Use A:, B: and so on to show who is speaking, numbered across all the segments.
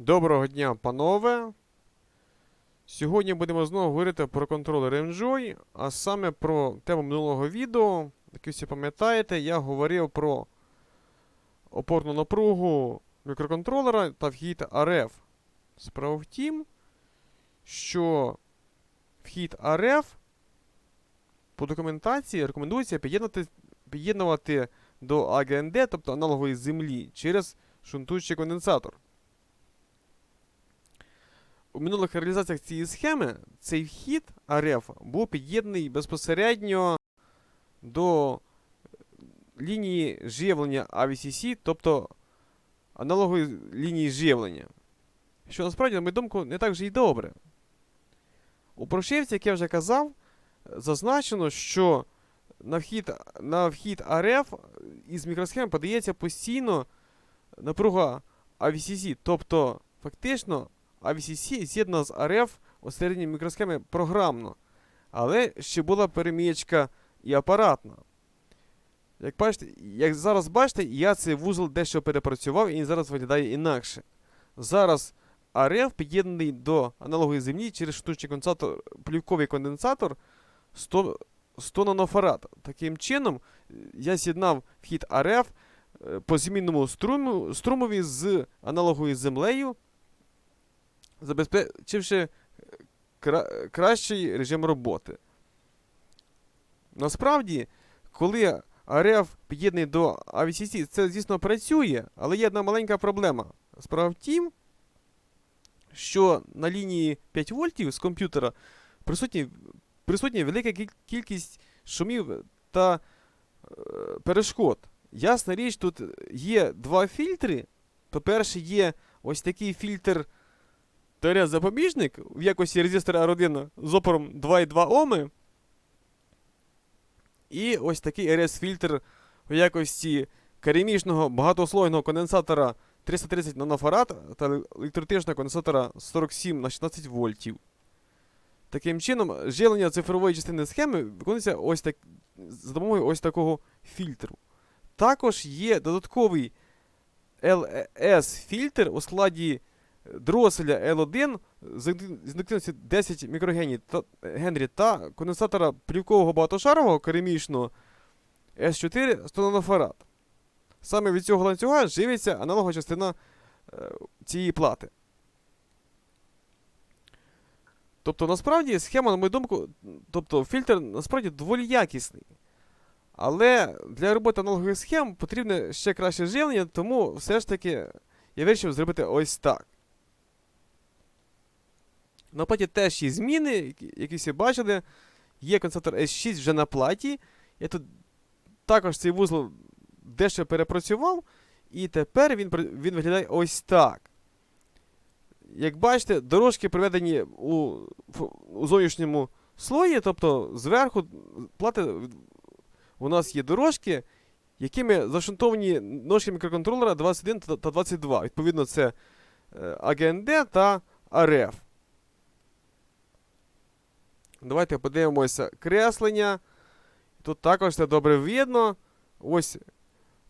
A: Доброго дня, панове. Сьогодні будемо знову говорити про контролер Enjoy, а саме про тему минулого відео. Як ви всі пам'ятаєте, я говорив про опорну напругу мікроконтролера та вхід RF. Справа в тім, що вхід RF по документації рекомендується під'єднувати до AGND, тобто аналогової землі, через шунтуючий конденсатор. У минулих реалізаціях цієї схеми цей вхід РФ був під'єднаний безпосередньо до лінії живлення AVCC, тобто аналогової лінії живлення. Що насправді, на мою думку, не так вже й добре. У прошивці, як я вже казав, зазначено, що на вхід, на вхід РФ із мікросхеми подається постійно напруга AVCC, тобто фактично AVCC з'єднана з RF усередині мікросхеми програмно, але ще була перемієчка і апаратна. Як бачите, як зараз бачите, я цей вузол дещо перепрацював і він зараз виглядає інакше. Зараз RF під'єднаний до аналогової землі через штучний конденсатор, плівковий конденсатор 100, 100 нанофарад. Таким чином, я з'єднав вхід RF е, по змінному струму, струмові з аналоговою землею, забезпечивши кра- кращий режим роботи. Насправді, коли РФ під'єднаний до AVCC, це, звісно, працює, але є одна маленька проблема. Справа в тім, що на лінії 5 вольтів з комп'ютера присутні, присутня велика кількість шумів та е, перешкод. Ясна річ, тут є два фільтри. По-перше, є ось такий фільтр Торя-запобіжник в якості резистора R1 з опором 2,2 Оми. І ось такий RS-фільтр в якості керамічного багатослойного конденсатора 330 нанофарад та електротичного конденсатора 47 на 16 вольтів. Таким чином, живлення цифрової частини схеми виконується ось так, за допомогою ось такого фільтру. Також є додатковий LS-фільтр у складі дроселя L1 з індук- 10 мікрогеній та, Генрі та конденсатора плівкового багатошарового керамічного S4 100 нанофарад. Саме від цього ланцюга живиться аналогова частина е, цієї плати. Тобто, насправді, схема, на мою думку, тобто фільтр насправді доволі якісний. Але для роботи аналогових схем потрібне ще краще живлення, тому все ж таки я вирішив зробити ось так. На платі теж є зміни, які- всі бачили. Є конденсатор S6 вже на платі. Я тут також цей вузол дещо перепрацював, і тепер він, він виглядає ось так. Як бачите, дорожки проведені у, у зовнішньому слої, тобто зверху плати у нас є дорожки, якими зашунтовані ножки мікроконтролера 21 та та 22. Відповідно, це е, AGND та RF. Давайте подивимося креслення. Тут також все добре видно. Ось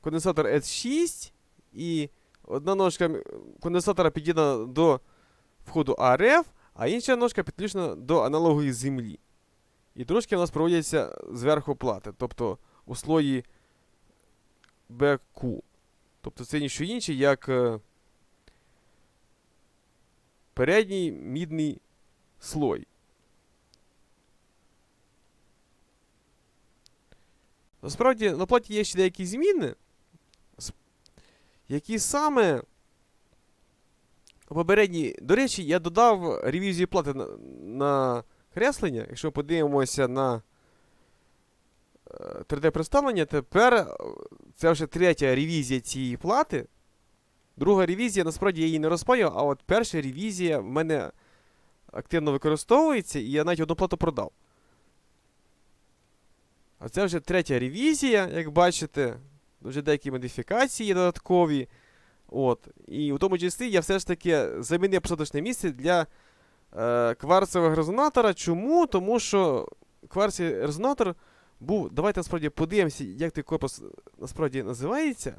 A: конденсатор S6 і одна ножка конденсатора під'єднана до входу RF, а інша ножка підключена до аналогової землі. І трошки у нас проводяться зверху плати, тобто у слої BQ. Тобто це ніщо інше, як е, передній мідний слой. Насправді на платі є ще деякі зміни, які саме попередні. До речі, я додав ревізію плати на, на креслення. Якщо подивимося на 3D-представлення, тепер е, це вже третя ревізія цієї плати. Друга ревізія, насправді я її не розпаював, а от перша ревізія в мене активно використовується, і я навіть одну плату продав. А це вже третя ревізія, як бачите. Вже деякі модифікації додаткові. От. І у тому числі я все ж таки замінив посадочне місце для е, кварцевого резонатора. Чому? Тому що кварцевий резонатор був. Давайте насправді подивимося, як той корпус насправді називається.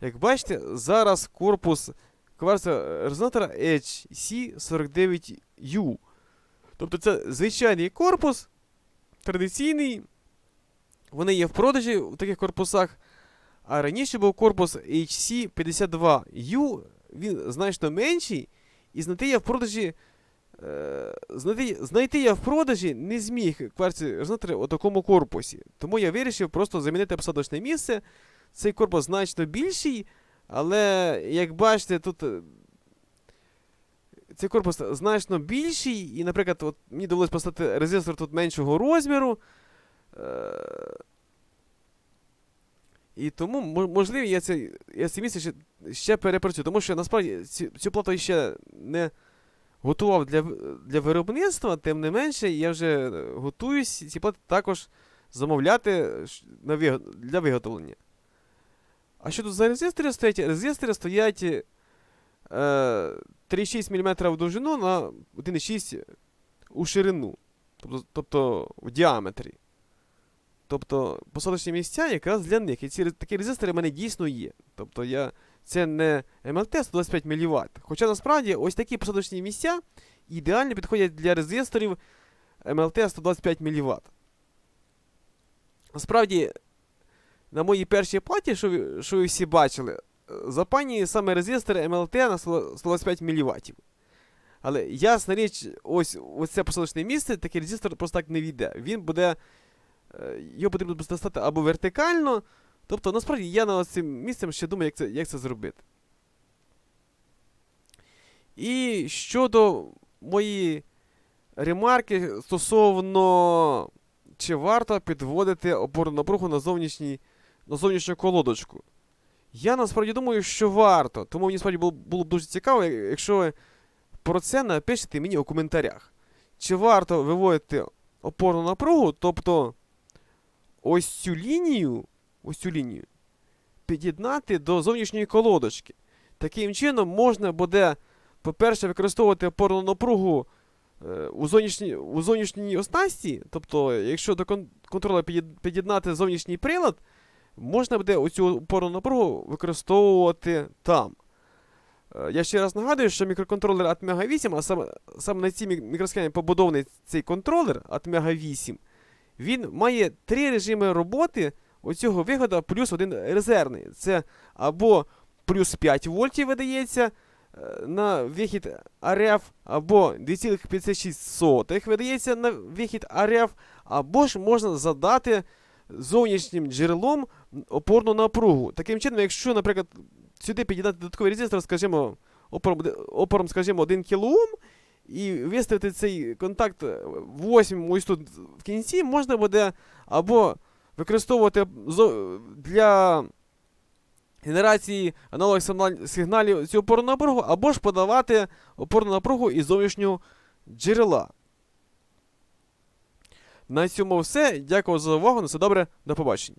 A: Як бачите, зараз корпус кварцевого резонатора HC49U. Тобто це звичайний корпус, традиційний. Вони є в продажі в таких корпусах. А раніше був корпус HC52U, він значно менший, і знайти я в продажі. Е, знайти, знайти я в продажі не зміг кварці резонатори у такому корпусі. Тому я вирішив просто замінити посадочне місце. Цей корпус значно більший, але як бачите, тут. е, Цей корпус значно більший, і, наприклад, от мені довелося поставити резистор тут меншого розміру. Е, і тому, можливо, я це, я це місце ще, ще перепрацюю, тому що насправді цю, цю плату ще не готував для, для виробництва, тим не менше, я вже готуюсь ці плати також замовляти для виготовлення. А що тут за резистори стоять? Резистори стоять е, 3,6 мм в довжину на 1,6 у ширину. Тобто, тобто в діаметрі. Тобто посадочні місця якраз для них. І ці, такі резистори в мене дійсно є. Тобто я, це не МЛТ 125 мВт. Хоча насправді ось такі посадочні місця ідеально підходять для резисторів МЛТ 125 мВт. Насправді, на моїй першій платі, що що ви всі бачили, е, запані саме резистори МЛТ на 125 мВт. Але ясна річ, ось, ось це посадочне місце, такий резистор просто так не війде. Він буде. Е, Його потрібно достати або вертикально. Тобто, насправді, я над цим місцем ще думаю, як це, як це зробити. І щодо моєї ремарки стосовно чи варто підводити опорну напругу на, на зовнішню колодочку. Я насправді думаю, що варто. Тому мені справді було, було б дуже цікаво, якщо ви про це напишете мені у коментарях. Чи варто виводити опорну напругу, тобто ось цю лінію, ось цю лінію під'єднати до зовнішньої колодочки. Таким чином можна буде, по-перше, використовувати опорну напругу е, у зовнішній, у зовнішній оснасті. Тобто, якщо до кон- під'єднати зовнішній прилад, можна буде оцю опорну напругу використовувати там. Е, Я ще раз нагадую, що мікроконтролер Atmega 8, а саме, саме на цій мі- мікросхемі побудований цей контролер Atmega 8, він має три режими роботи оцього виходу плюс один резервний. Це або плюс 5 вольтів видається е, на вихід РФ, або 2,56 видається на вихід РФ, або ж можна задати зовнішнім джерелом опорну напругу. Таким чином, якщо, наприклад, сюди під'єднати додатковий резистор, скажімо, опором, опором скажімо, 1 кОм, і виставити цей контакт 8 ось тут в кінці, можна буде або використовувати для генерації аналог сигналів цю опорну напругу, або ж подавати опорну напругу із зовнішнього джерела. На цьому все. Дякую за увагу. На все добре. До побачення.